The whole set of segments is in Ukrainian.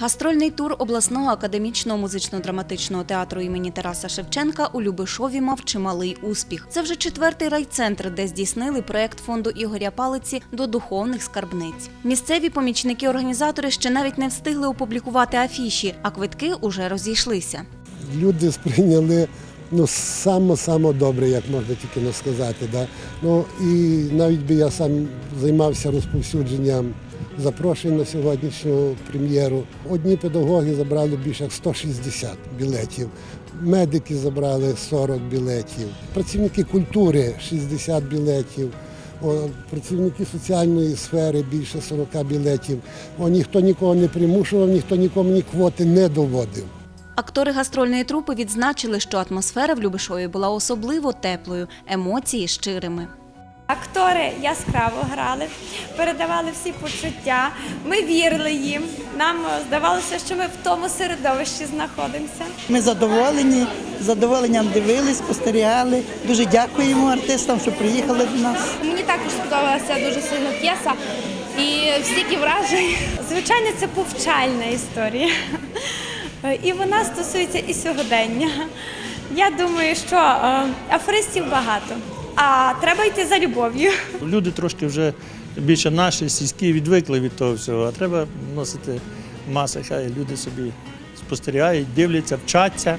Гастрольний тур обласного академічного музично-драматичного театру імені Тараса Шевченка у Любишові мав чималий успіх. Це вже четвертий райцентр, де здійснили проект фонду Ігоря Палиці до духовних скарбниць. Місцеві помічники-організатори ще навіть не встигли опублікувати афіші, а квитки уже розійшлися. люди сприйняли ну, само-само добре, як можна тільки не сказати. Да? Ну, і навіть би я сам займався розповсюдженням запрошень на сьогоднішню прем'єру. Одні педагоги забрали більше як 160 білетів, медики забрали 40 білетів, працівники культури 60 білетів. Працівники соціальної сфери більше 40 білетів. О, ніхто нікого не примушував, ніхто нікому ні квоти не доводив. Актори гастрольної трупи відзначили, що атмосфера в Любишові була особливо теплою, емоції щирими. Актори яскраво грали, передавали всі почуття. Ми вірили їм. Нам здавалося, що ми в тому середовищі знаходимося. Ми задоволені, задоволенням дивились, спостерігали. Дуже дякуємо артистам, що приїхали до нас. Мені також сподобалася дуже сильно п'єса і стільки вражень. Звичайно, це повчальна історія. І вона стосується і сьогодення. Я думаю, що е, афористів багато, а треба йти за любов'ю. Люди трошки вже більше наші, сільські, відвикли від того всього, а треба носити маси, хай люди собі спостерігають, дивляться, вчаться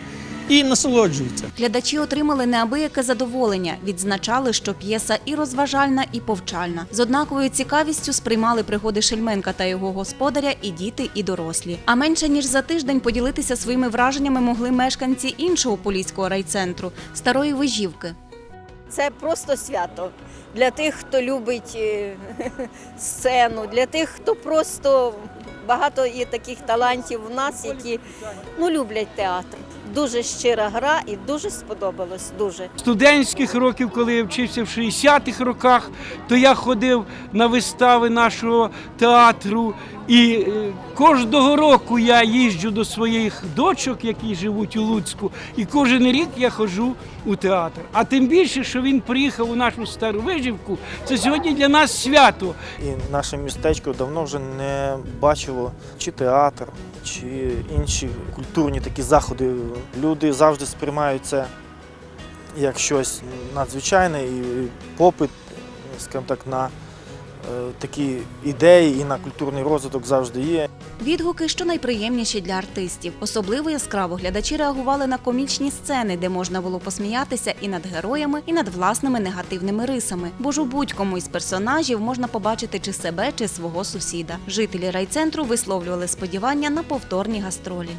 і насолоджуються. Глядачі отримали неабияке задоволення, відзначали, що п'єса і розважальна, і повчальна. З однаковою цікавістю сприймали пригоди Шельменка та його господаря і діти, і дорослі. А менше ніж за тиждень поділитися своїми враженнями могли мешканці іншого поліського райцентру старої вижівки. Це просто свято для тих, хто любить е, сцену, для тих, хто просто багато є таких талантів в нас, які ну, люблять театр. Дуже щира гра і дуже сподобалось. Дуже. студентських років, коли я вчився в 60-х роках, то я ходив на вистави нашого театру. І е, кожного року я їжджу до своїх дочок, які живуть у Луцьку, і кожен рік я ходжу у театр. А тим більше, що він приїхав у нашу стару виживку, це сьогодні для нас свято. І наше містечко давно вже не бачило чи театр, чи інші культурні такі заходи. Люди завжди сприймають це як щось надзвичайне і попит, скажімо так, на е, такі ідеї і на культурний розвиток завжди є. Відгуки, що найприємніші для артистів. Особливо яскраво глядачі реагували на комічні сцени, де можна було посміятися і над героями, і над власними негативними рисами. Бо ж у будь-кому із персонажів можна побачити чи себе, чи свого сусіда. Жителі райцентру висловлювали сподівання на повторні гастролі.